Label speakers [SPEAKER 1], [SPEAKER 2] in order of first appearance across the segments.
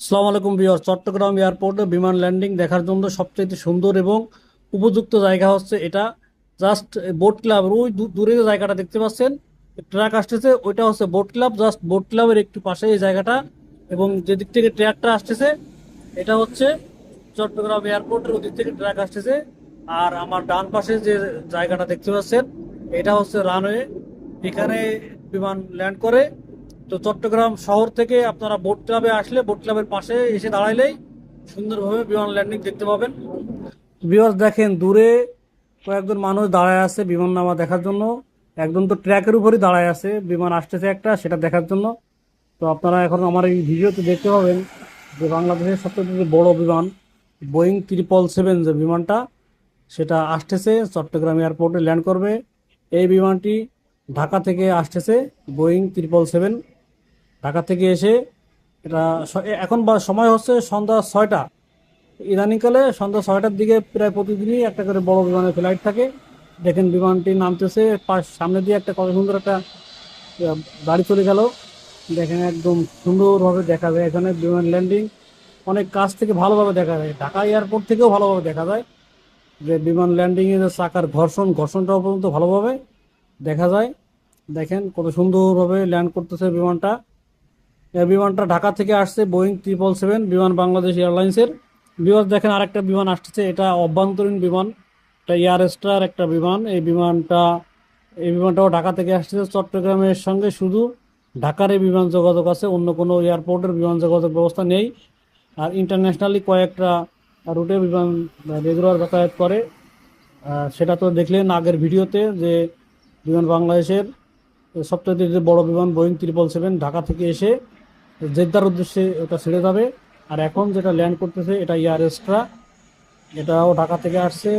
[SPEAKER 1] সালাম আলাইকুম বিহার চট্টগ্রাম এয়ারপোর্টে বিমান ল্যান্ডিং দেখার জন্য সবচেয়ে সুন্দর এবং উপযুক্ত জায়গা হচ্ছে এটা। জাস্ট বোট ক্লাব, ওই দূরে যে জায়গাটা দেখতে পাচ্ছেন ট্র্যাক আসতেছে, ওইটা হচ্ছে বোট ক্লাব। জাস্ট বোট ক্লাবের একটু পাশে এই জায়গাটা এবং যেদিক থেকে ট্র্যাকটা আসতেছে, এটা হচ্ছে চট্টগ্রাম এয়ারপোর্টের ওদিক থেকে ট্র্যাক আসতেছে। আর আমার ডান পাশে যে জায়গাটা দেখতে পাচ্ছেন, এটা হচ্ছে রানওয়ে। এখানে বিমান ল্যান্ড করে তো চট্টগ্রাম শহর থেকে আপনারা বোট ক্লাবে আসলে বোট ক্লাবের পাশে এসে দাঁড়াইলেই সুন্দরভাবে বিমান ল্যান্ডিং দেখতে পাবেন। বিমান দেখেন, দূরে কয়েকজন মানুষ দাঁড়ায় আছে বিমান নামা দেখার জন্য। একজন তো ট্র্যাকের উপরই দাঁড়ায় আছে, বিমান আসতেছে একটা, সেটা দেখার জন্য। তো আপনারা এখন আমার এই ভিডিওতে দেখতে পাবেন যে বাংলাদেশের সবচেয়ে বড় বিমান বোয়িং ত্রিপল সেভেন যে বিমানটা, সেটা আসতেছে, চট্টগ্রাম এয়ারপোর্টে ল্যান্ড করবে। এই বিমানটি ঢাকা থেকে আসতেছে বোয়িং ত্রিপল সেভেন ঢাকা থেকে এসে এটা এখন সময় হচ্ছে সন্ধ্যা ছয়টা। ইদানিংকালে সন্ধ্যা ছয়টার দিকে প্রায় প্রতিদিনই একটা করে বড় বিমানের ফ্লাইট থাকে। দেখেন বিমানটি নামতেছে পাশ সামনে দিয়ে একটা কত সুন্দর একটা গাড়ি চলে গেল। দেখেন একদম সুন্দরভাবে দেখা যায় এখানে বিমান ল্যান্ডিং। অনেক কাছ থেকে ভালোভাবে দেখা যায়। ঢাকা এয়ারপোর্ট থেকেও ভালোভাবে দেখা যায়। যে বিমান ল্যান্ডিংয়ে যে চাকার ঘর্ষণ, ঘর্ষণটাও পর্যন্ত ভালোভাবে দেখা যায়। দেখেন কত সুন্দরভাবে ল্যান্ড করতেছে বিমানটা। বিমানটা ঢাকা থেকে আসছে বোয়িং ট্রিপল সেভেন, বিমান বাংলাদেশ এয়ারলাইন্সের। বিমান দেখেন আরেকটা বিমান আসতেছে, এটা অভ্যন্তরীণ বিমান, এটা এয়ার স্টার একটা বিমান। এই বিমানটা, এই বিমানটাও ঢাকা থেকে আসতেছে, চট্টগ্রামের সঙ্গে শুধু ঢাকার এই বিমান যোগাযোগ আছে, অন্য কোনো এয়ারপোর্টের বিমান যোগাযোগ ব্যবস্থা নেই। আর ইন্টারন্যাশনালি কয়েকটা রুটে বিমান রেগুলার যাতায়াত করে। সেটা তো দেখলেন আগের ভিডিওতে যে বিমান বাংলাদেশের সবচেয়ে বড় বিমান বোয়িং ত্রিপল সেভেন ঢাকা থেকে এসে জেদ্দার উদ্দেশ্যে ওটা ছেড়ে যাবে। আর এখন যেটা ল্যান্ড করতেছে, এটা ইয়ার এক্সট্রা এটাও ঢাকা থেকে আসছে।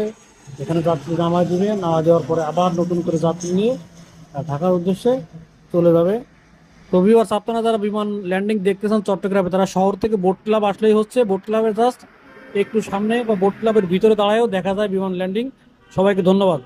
[SPEAKER 1] এখানে যাত্রী নামায় দিবে। নামা দেওয়ার পরে আবার নতুন করে যাত্রী নিয়ে ঢাকার উদ্দেশ্যে চলে যাবে। তো ভিউয়ার্স আপনারা যারা বিমান ল্যান্ডিং দেখতেছেন চট্টগ্রামে, তারা শহর থেকে বোট ক্লাব আসলেই হচ্ছে। বোট ক্লাবের জাস্ট একটু সামনে বা বোট ক্লাবের ভিতরে দাঁড়ায়ও দেখা যায় বিমান ল্যান্ডিং সবাইকে ধন্যবাদ।